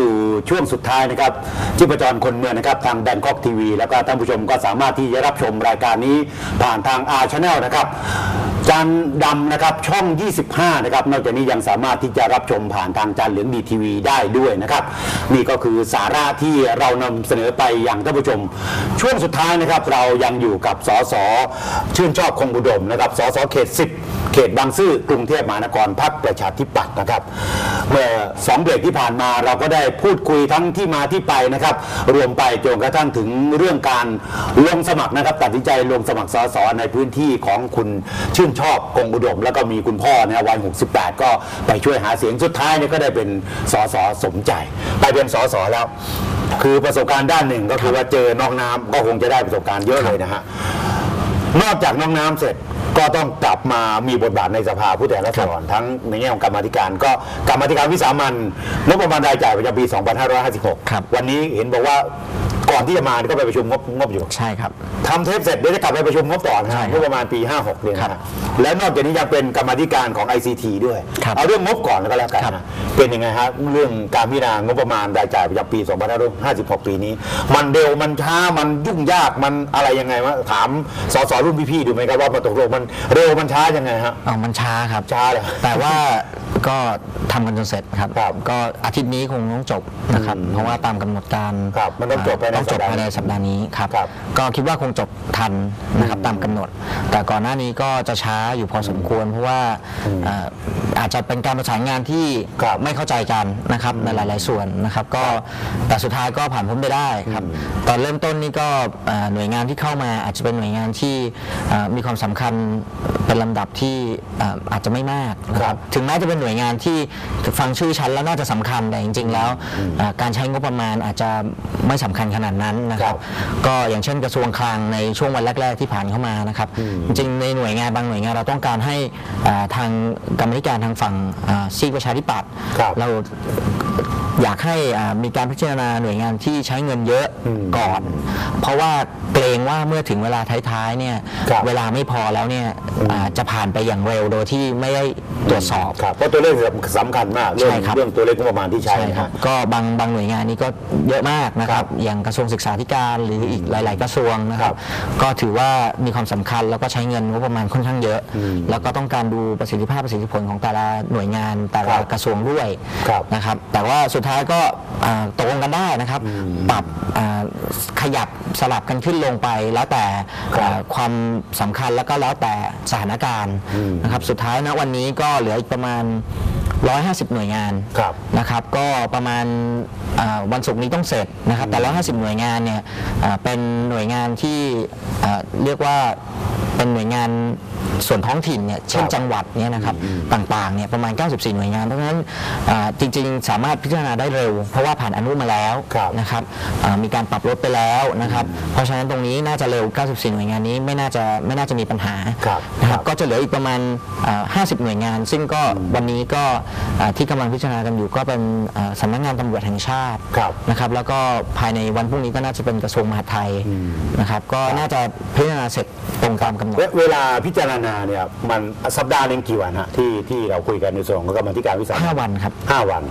สู่ช่วงสุดท้ายนะครับชีพจรคนเมืองนะครับทางแบงคอกทีวีแล้วก็ท่านผู้ชมก็สามารถที่จะรับชมรายการนี้ผ่านทางอาชแนลนะครับจานดำนะครับช่อง 25 นะครับ นอกจากนี้ยังสามารถที่จะรับชมผ่านทางจานเหลืองดีทีวีได้ด้วยนะครับ นี่ก็คือสาระที่เรานำเสนอไปอย่างท่านผู้ชม ช่วงสุดท้ายนะครับ เรายังอยู่กับสสชื่นชอบคงอุดมนะครับสสเขต 10 ตบางซื่อกรุงเทพมหานครพรรคประชาธิปัตย์นะครับ เมื่อสองเบรกที่ผ่านมาเราก็ได้พูดคุยทั้งที่มาที่ไปนะครับ รวมไปจนกระทั่งถึงเรื่องการลงสมัครนะครับ ตัดสินใจลงสมัครสสในพื้นที่ของคุณชื่นชอบคงอุดม แล้วก็มีคุณพ่อนะวัย 68 ก็ไปช่วยหาเสียงสุดท้ายเนี่ยก็ได้เป็นสสสมใจ ไปเป็นสสแล้ว คือประสบการณ์ด้านหนึ่งก็คือว่าเจอนอกน้ำก็คงจะได้ประสบการณ์เยอะเลยนะฮะนอกจากน้องน้ำเสร็จ ก็ต้องกลับมามีบทบาทในสภาผู้แทนราษฎรทั้งในแง่ของกรรมาธิการ ก็กรรมาธิการวิสามันงบประมาณรายจ่ายประจำปี 2556ครับวันนี้เห็นบอกว่า ก่อนที่จะมาก็ไปประชุมงบงบอยู่ใช่ครับทำเทปเสร็จเดี๋ยวจะกลับไปประชุมงบต่อนะใช่ฮะครับงบประมาณปี 56เนี่ยนะครัฮะบแล้วนอกจากนี้ยังเป็นกรรมาธิการของ ICT ด้วยครับเอาเรื่องงบก่อนแล้วก็แล้วกันครับนะเป็นยังไงฮะเรื่องการพิจารณางบประมาณรายจ่ายประจำปี2556 ปีนี้ มันเร็วมันช้ามันยุ่งยากมันอะไรยังไงวะถามสสรุ่นพี่ๆดูไหมครับว่ามันตกลงมันเร็วมันช้ายังไงฮะอ๋อมันช้าครับช้าเลยแต่ว่า ก็ทำกันจนเสร็จครับครับก็อาทิตย์นี้คงต้องจบนะครับเพราะว่าตามกำหนดการครับมันต้องจบภายในต้องจบสัปดาห์ภายในสัปดาห์นี้ครับ ครับ ก็คิดว่าคงจบทันนะครับตามกำหนด แต่ก่อนหน้านี้ก็จะช้าอยู่พอสมควร เพราะว่าเอ่อ อาจจะเป็นการประสานงานที่ครับไม่เข้าใจกันนะครับในหลาย ๆ ส่วนนะครับ ก็แต่สุดท้ายก็ผ่านพ้นไปได้ครับ ตอนเริ่มต้นนี่ก็เอ่อหน่วยงานที่เข้ามาอาจจะเป็นหน่วยงานที่เอ่อมีความสำคัญเป็นลำดับที่เอ่ออาจจะไม่มากนะคครัรับ บ ถึงแม้จะเป็นหน่วยงานที่ฟังชื่อชั้นแล้วน่าจะสำคัญแต่จริง ๆ แล้วเอ่อการใช้งบประมาณอาจจะไม่สำคัญขนาดนั้นนะคครัรับบก็อย่างเช่นกระทรวงคลังในช่วงวันแรก ๆ ที่ผ่านเข้ามานะครับ จริงๆในหน่วยงานบางหน่วยงานเราต้องการให้อ่าทางกรรมธิการทางฝั่งอ่าซีกประชาธิปัตย์ครับเรา อยากให้อ่ามีการพิจารณาหน่วยงานที่ใช้เงินเยอะก่อน เพราะว่าเกรงว่าเมื่อถึงเวลาท้ายๆเนี่ยครับเวลาไม่พอแล้วเนี่ยอ่าจะผ่านไปอย่างเร็วโดยที่ไม่ได้ตรวจสอบครับเพราะตัวเลขสำคัญมากเรื่องใช่ครับเรื่องตัวเลขงบประมาณที่ใช้ใช่นะคครัรับบก็บางบางหน่วยงานนี้ก็เยอะมากนะคครัรับบอย่างกระทรวงศึกษาธิการหรืออีกหลาย ๆ กระทรวงนะครัครับบก็ถือว่ามีความสำคัญแล้วก็ใช้เงินงบประมาณค่อนข้างเยอะ แล้วก็ต้องการดูประสิทธิภาพประสิทธิผลของแต่ละหน่วยงานแต่ละครับกระทรวงด้วยครับนะครับ แต่ว่าสุดท้ายก็อ่าตกลงกันได้นะครับ ปรับอ่าขยับสลับกันขึ้นลงไป แล้วแต่ครับอ่าความสำคัญแล้วก็แล้วแต่สถานการณ์นะครับสุดท้ายนะวันนี้ก็เหลืออีกประมาณ 150 หน่วยงานครับนะครับก็ประมาณอ่าวันศุกร์นี้ต้องเสร็จนะครับแต่ 150 หน่วยงานเนี่ยอ่าเป็นหน่วยงานที่อ่าเรียกว่าเป็นหน่วยงานส่วนท้องถิ่นเนี่ยเช่นครับจังหวัดเนี่ยนะครับต่างๆเนี่ยประมาณ 94 หน่วยงาน เพราะฉะนั้นอ่าจริงๆ สามารถพิจารณาได้เร็ว เพราะว่าผ่านอนุมาแล้วครับนะครับอ่ามีการปรับลดไปแล้วนะครับเพราะฉะนั้นตรงนี้น่าจะเร็ว 94 หน่วยงานนี้ไม่น่าจะไม่น่าจะมีปัญหาครับนะคครัรับบก็จะเหลืออีกประมาณอ่า50 หน่วยงาน ซึ่งก็วันนี้ก็อ่าที่กำลังพิจารณากันอยู่ก็เป็นอ่าสำนักงานตำรวจแห่งชาติครับนะครับแล้วก็ภายในวันพรุ่งนี้ก็น่าจะเป็นกระทรวงมหาดไทยนะครับก็น่าจะพิจารณาเสร็จตรงตามกำหนดเวเวลาพิจารณาเนี่ยมันสัปดาห์หนึงกี่วันฮะที่ที่เราคุยกันในส่วนของกรรมาธิการวิสามัญ5วันครับ ห้าวัน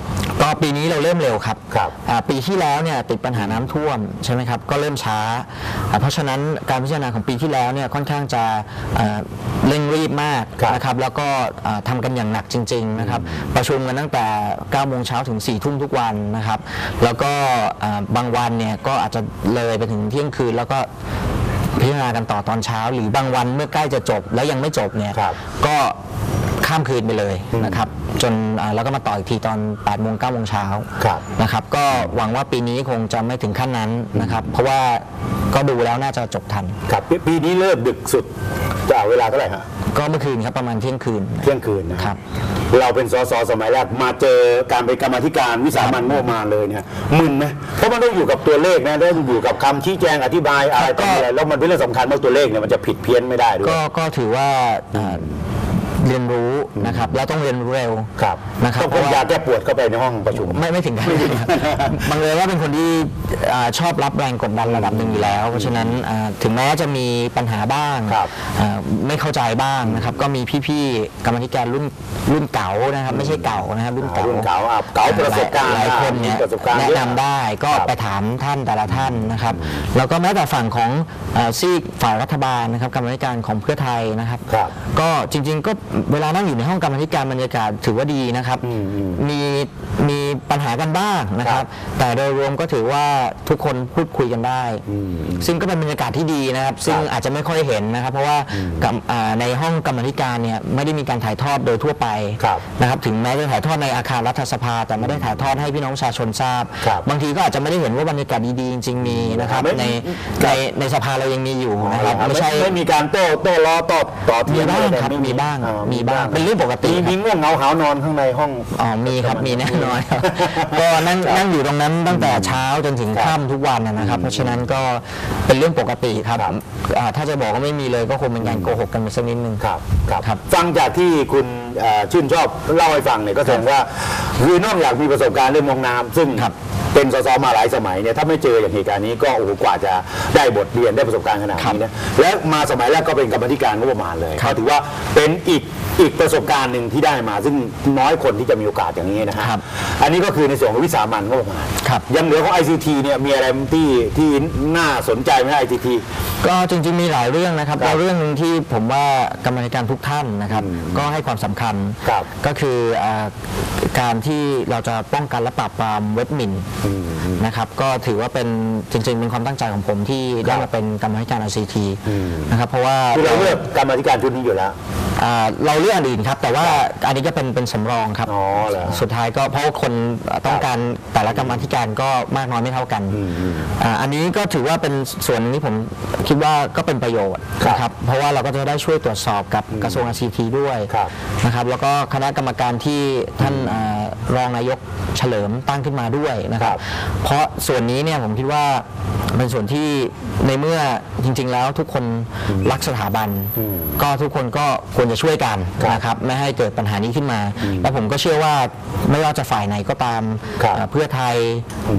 ก็ปีนี้เราเริ่มเร็วครับครับอ่าปีที่แล้วเนี่ยติดปัญหาน้ำท่วมใช่ไหมครับก็เริ่มช้าอ่าเพราะฉะนั้นการพิจารณาของปีที่แล้วเนี่ยค่อนข้างจะอ่าเร่งรีบมากครับ นะครับแล้วก็อ่าทำกันอย่างหนักจริงๆนะครับประชุมกันตั้งแต่9โมงเช้าถึง4ทุ่มทุกวันนะครับแล้วก็อ่าบางวันเนี่ยก็อาจจะเลยไปถึงเที่ยงคืนแล้วก็ พิจารณากันต่อตอนเช้า หรือบางวันเมื่อใกล้จะจบแล้วยังไม่จบเนี่ยครับก็ข้ามคืนไปเลยนะครับจนอ่าแล้วก็มาต่ออีกทีตอน8โมง9โมงเช้าครับนะครับก็หวังว่าปีนี้คงจะไม่ถึงขั้นนั้นนะครับเพราะว่าก็ดูแล้วน่าจะจบทันครับปีปีนี้เลิกดึกสุดจากเวลาเท่าไหร่ฮะ ก็เมื่อคืนครับประมาณเที่ยงคืนเที่ยงคืนนะ ครับ เราเป็นสสสมัยแรกมาเจอการเป็นกรรมาธิการวิสามันโมมาเลยเนี่ยมึนไหมเพราะมันต้องอยู่กับตัวเลขนะต้องอยู่กับคำชี้แจงอธิบายอะไรก็ต่ออะไรแล้วมันเป็นเรื่องสำคัญมากตัวเลขเนี่ยมันจะผิดเพี้ยนไม่ได้ด้วย ก็ก็ถือว่าอ่า เรียนรู้นะครับ แล้วต้องเรียนรู้เร็วครับนะครับต้องเพพกราะว่ายาแก้ปวดเข้าไปในห้องประชุม ไม่ไม่ถึงกันบังเลยว่าเป็นคนที่อ่าชอบรับแรงกดดันระดับหนึ่งอยู่แล้ว เพราะฉะนั้นอ่าถึงแม้จะมีปัญหาบ้างครับอ่าไม่เข้าใจบ้างนะครับ ก็มีพี่ๆกรรมาธิการรุ่นรุ่นเก่านะครับ ไม่ใช่เก่านะครับรุ่นเก่ารุ่นเก่าอะเก่าประสบการณ์หลายคนเนี่ยมีประสบการณ์แนะเยอะนำได้ก็ครับไปถามท่านแต่ละท่านนะครับ แล้วก็แม้แต่ฝั่งของเอ่อซีกฝ่ายรัฐบาลนะครับกรรมาธิการของเพื่อไทยนะครับครับก็จริง ๆก็เวลานั่งอยู่ในห้องกรรมาธิการบรรยากาศถือว่าดีนะครับอืมอืมมีมี ปัญหากันบ้างนะคครัรับบแต่โดยรวมก็ถือว่าทุกคนพูดคุยกันได้อืมซึ่งก็เป็นบรรยากาศที่ดีนะครับ ซึ่งอาจจะไม่ค่อยเห็นนะครับ เพราะว่ากับอ่าในห้องกรรมาธิการเนี่ยไม่ได้มีการถ่ายทอดโดยทั่วไปครับนะครับ ถึงแม้จะถ่ายทอดในอาคารรัฐสภา แต่ไม่ได้ถ่ายทอดให้พี่น้องประชาชนทราบครับบางทีก็อาจจะไม่ได้เห็นว่าบรรยากาศดีๆจริงๆมีนะครับไม่ในคในรับในสภาเรายังมีอยู่นะครับไม่ไม่ใช่ไม่มีการโต้โต้ล้อโต้ต่อเทีมียงบ้างอะไรครับไมีบ้างอ่มีบ้างเป็นเรื่องปกติมีครับมีง่วงเหงาหาวนอนข้างในห้องอ๋อมีครับมีแน่นอนครับก็นั่งนั่งอยู่ตรงนั้นตั้งแต่เช้าจนถึงครับค่ำทุกวันนะนะครับ เพราะฉะนั้นก็เป็นเรื่องปกติครับครับอ่าถ้าจะบอกว่าไม่มีเลยก็คงเป็นการโกหกกันไปสักนิดนึง ครับครับครับ ฟังจากที่คุณเอ่อชื่นชอบเล่าให้ฟังเนี่ยก็แสดงว่าคือนอกจากมีประสบการณ์เรื่องมองน้ำซึ่งครับเป็นสสมาหลายสมัยเนี่ยถ้าไม่เจออย่างเหตุการณ์นี้ก็โอ้โหกว่าจะได้บทเรียนได้ประสบการณ์ขนาดนี้นะและมาสมัยแรกก็เป็นกรรมาธิการงบประมาณเลยครัก็บถือว่าเป็นอีกอีกประสบการณ์หนึ่งที่ได้มา ซึ่งน้อยคนที่จะมีโอกาสอย่างนี้นะฮะครับอันนี้ก็คือในส่วนของวิสามันงบประมาณครับยังเหลือของ ICT เนี่ยมีอะไรที่ที่น่าสนใจไหม ICT ก็จริงๆมีหลายเรื่องนะครับครับแล้วเรื่องหนึ่งที่ผมว่ากรรมาธิการทุกท่านนะครับ ก็ให้ความสำคัญครับก็คืออ่าการที่เราจะป้องกันและปราบปรามเว็บหมิ่นนะครับก็ถือว่าเป็นจริงๆเป็นความตั้งใจของผมที่ได้มาเป็นกรรมาธิการ ICT นะครับเพราะว่าคือเราเลือกกรรมาธิการชุดนี้อยู่แล้ว อ่าเราเลือกอันอื่นครับ แต่ว่าอันนี้ก็เป็นเป็นสำรองครับ อ๋อเหรอ สุดท้ายก็เพราะว่าคนต้องการแต่ละกรรมาธิการก็มากน้อยไม่เท่ากันอ่าอันนี้ก็ถือว่าเป็นส่วนหนึงที่ผมคิดว่าก็เป็นประโยชน์ครับนะครับเพราะว่าเราก็จะได้ช่วยตรวจสอบกับกระทรวง ICT ด้วยครับนะครับแล้วก็คณะกรรมการที่ท่านอ่ารองนายกเฉลิมตั้งขึ้นมาด้วยนะครัครับบเพราะส่วนนี้เนี่ยผมคิดว่าเป็นส่วนที่ในเมื่อจริง ๆ แล้วทุกคนรักสถาบัน ก็ทุกคนก็ควรจะช่วยกันครับนะครับไม่ให้เกิดปัญหานี้ขึ้นมา แล้วผมก็เชื่อว่าไม่ว่าจะฝ่ายไหนก็ตามครับเอ่อเพื่อไทย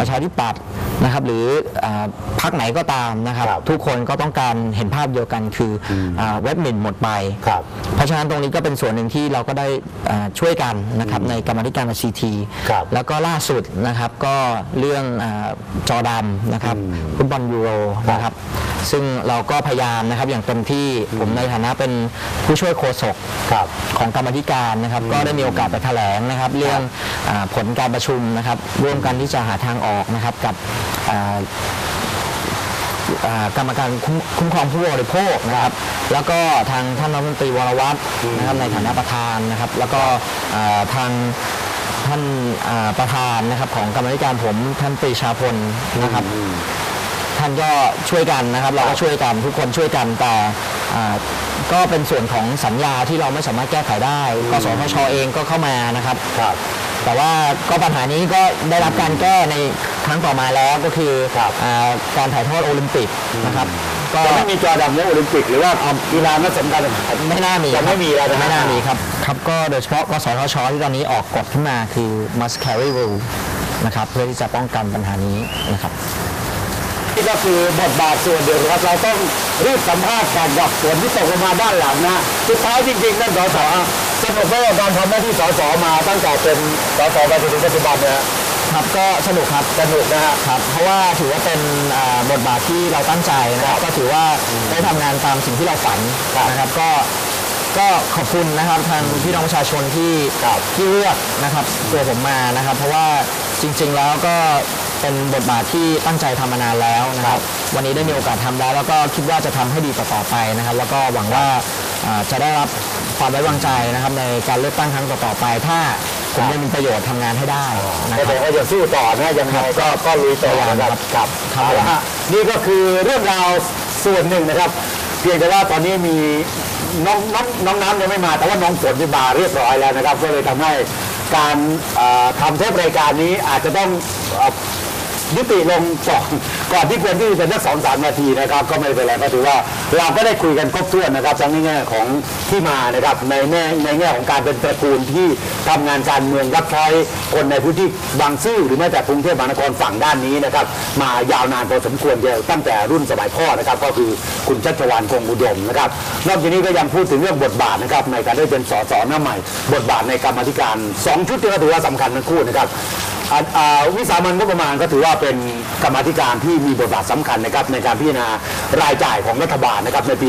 ประชาธิปัตย์นะครับ หรืออ่าพรรคไหนก็ตามนะครับครับ ทุกคนก็ต้องการเห็นภาพเดียวกันคือออาเว็บหมิ่นหมดไปครับเพราะฉะนั้นตรงนี้ก็เป็นส่วนหนึ่งที่เราก็ได้อ่าช่วยกันนะครับในกรรมาธิการ ICT ครับแล้วก็ล่าสุดนะครับก็เรื่องอาจอดำนะครับฟุตบอลยูโรนะครับซึ่งเราก็พยายามนะครับอย่างเต็มที่ผมในฐานะเป็นผู้ช่วยโฆษกครับของกรรมาธิการนะครับ ก็ได้มีโอกาสไปแถลงนะครับ เรื่องอาผลการประชุมนะครับ ร่วมกันที่จะหาทางออกนะครับกับอ่าอ่ากรรมการคุ้มคุ้มครองผู้บริโภคนะครับ แล้วก็ทางท่านรัฐมนตรีวรวัตรนะครับในฐานะประธานนะครับ แล้วก็อ่าทาง ท่านอ่าประธานนะครับของกรรมาธิการผมท่านปรีชาพลนะครับ ท่านก็ช่วยกันนะครับ เราก็ช่วยกันทุกคนช่วยกันแต่อ่าก็เป็นส่วนของสัญญาที่เราไม่สามารถแก้ไขได้กสทชเองก็เข้ามานะครับครับ แต่ว่าก็ปัญหานี้ก็ได้รับการแก้ในครั้งต่อมาแล้วก็คือครับอาการถ่ายทอดโอลิมปิกนะครับ ก็จะไม่มีจอดำในโอลิมปิกหรือว่ากีฬานัดสำคัญสำคัญไม่น่ามียังไม่มีแล้วนะไม่น่ามีครับครับก็โดยเฉพาะกสทชที่ตอนนี้ออกกฎขึ้นมาคือ must carry rule นะครับเพื่อที่จะป้องกันปัญหานี้นะครับนี่ก็คือบทบาทส่วนเดียวครับเราต้องรีบสัมภาษณ์การกับฝนที่ตกลงมาด้านหลังนะสุดท้ายจริงๆนั่นสสสนุกไหมกับการทำหน้าที่สสมาตั้งแต่เป็นสสมาจนถึงปัจจุบันเนี่ย ครับก็สนุกครับสนุกนะฮะครับเพราะว่าถือว่าเป็นอ่าบทบาทที่เราตั้งใจนะครับก็ถือว่าได้ทำงานตามสิ่งที่เราฝันครับนะครับก็ก็ขอบคุณนะครับทางพี่น้องประชาชนที่ครับที่เลือกนะครับตัวผมมานะครับ เพราะว่าจริง ๆแล้วก็เป็นบทบาทที่ตั้งใจทำมานานแล้วนะครับ วันนี้ได้มีโอกาสทำแล้วแล้วก็คิดว่าจะทำให้ดีต่อๆไปนะครับ แล้วก็หวังว่าอ่าจะได้รับความไว้วางใจนะครับในการเลือกตั้งครั้งต่อๆไป ถ้า ผมยังมีประโยชน์ทำงานให้ได้นะก็คแสรับดงว่าจะสู้ต่อนะยังไงก็ก็ลุยต่อนะครับครับครับเอาละฮะนี่ก็คือเรื่องราวส่วนหนึ่งนะครับ เพียงแต่ว่าตอนนี้มีน้องน้องน้องน้ำยังไม่มา แต่ว่าน้องฝนที่มาเรียบร้อยแล้วนะครับ ก็เลยทำให้การเอ่อทำเทปรายการนี้อาจจะต้องเอ่อ ยุติลงก่อนก่อนที่ควรที่จะเป็นสักสองสามนาทีนะครับ ก็ไม่เป็นไรก็ถือว่าเราก็ได้คุยกันครบถ้วนนะครับทั้งในแง่ของที่มานะครับในแง่ในแง่ของการเป็นตระกูลที่ทำงานการเมืองรับใช้คนในพื้นที่บางซื่อหรือแม้แต่กรุงเทพมหานครฝั่งด้านนี้นะครับมายาวนานพอสมควรเดียวตั้งแต่รุ่นสมัยพ่อนะครับ ก็คือคุณชัชวานคงอุดมนะครับนอกจากนี้ก็ยังพูดถึงเรื่องบทบาทนะครับในการได้เป็นสสหน้าใหม่ บทบาทในกรรมาธิการสองชุดที่ก็ถือว่าสำคัญทั้งคู่นะครับ อ่าอ่าวิสามันงบประมาณก็ถือว่าเป็นกรรมาธิการที่มีบทบาทสำคัญนะครับในการพิจารณารายจ่ายของรัฐบาลนะครับในปี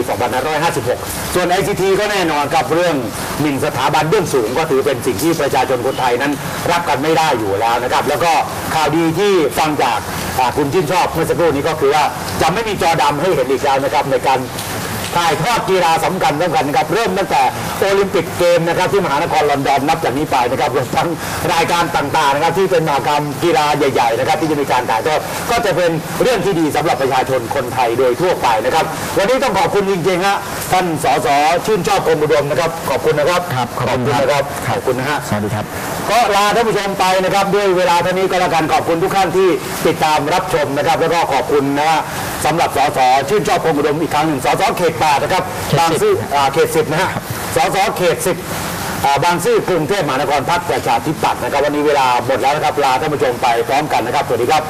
2556 ส่วน ICT ก็แน่นอนครับเรื่องหมิ่นสถาบันเบื้องสูง ก็ถือเป็นสิ่งที่ประชาชนคนไทยนั้นรับกันไม่ได้อยู่แล้วนะครับ แล้วก็ข่าวดีที่ฟังจากอ่าคุณชื่นชอบเมื่อสักครู่นี้ก็คือว่าจะไม่มีจอดำให้เห็นอีกแล้วนะครับในการ ถ่ายทอดกีฬาสำคัญสำคัญนะครับเริ่มตั้งแต่โอลิมปิกเกมนะครับที่มหานครลอนดอนนับจากนี้ไปนะครับรวมทั้งรายการต่างๆนะครับที่เป็นมหากรรมกีฬาใหญ่ ๆ นะครับ ที่จะมีการถ่ายทอดก็จะเป็นเรื่องที่ดีสำหรับประชาชนคนไทยโดยทั่วไปนะครับ วันนี้ต้องขอบคุณจริงๆฮะท่านสสชื่นชอบกรมอุดมนะครับ ขอบคุณนะครับครับขอบคุณนะครับขอบคุณนะฮะสวัสดีครับก็ลาท่านผู้ชมไปนะครับ ด้วยเวลาเท่านี้ก็แล้วกันขอบคุณทุกท่านที่ติดตามรับชมนะครับ แล้วก็ขอบคุณนะฮะ สำหรับสสชื่นชอบพงอุดมอีกครั้งหนึ่งสสเขตแปดนะครับเขตบางสิบซื่ออ่าเขตสิบนะฮะสสเขตสิบอ่าบางซื่อกรุงเทพมหานครพรรคประชาธิปัตย์นะครับวันนี้เวลาหมดแล้วนะครับลาท่านผู้ชมไปพร้อมกันนะครับสวัสดีครับ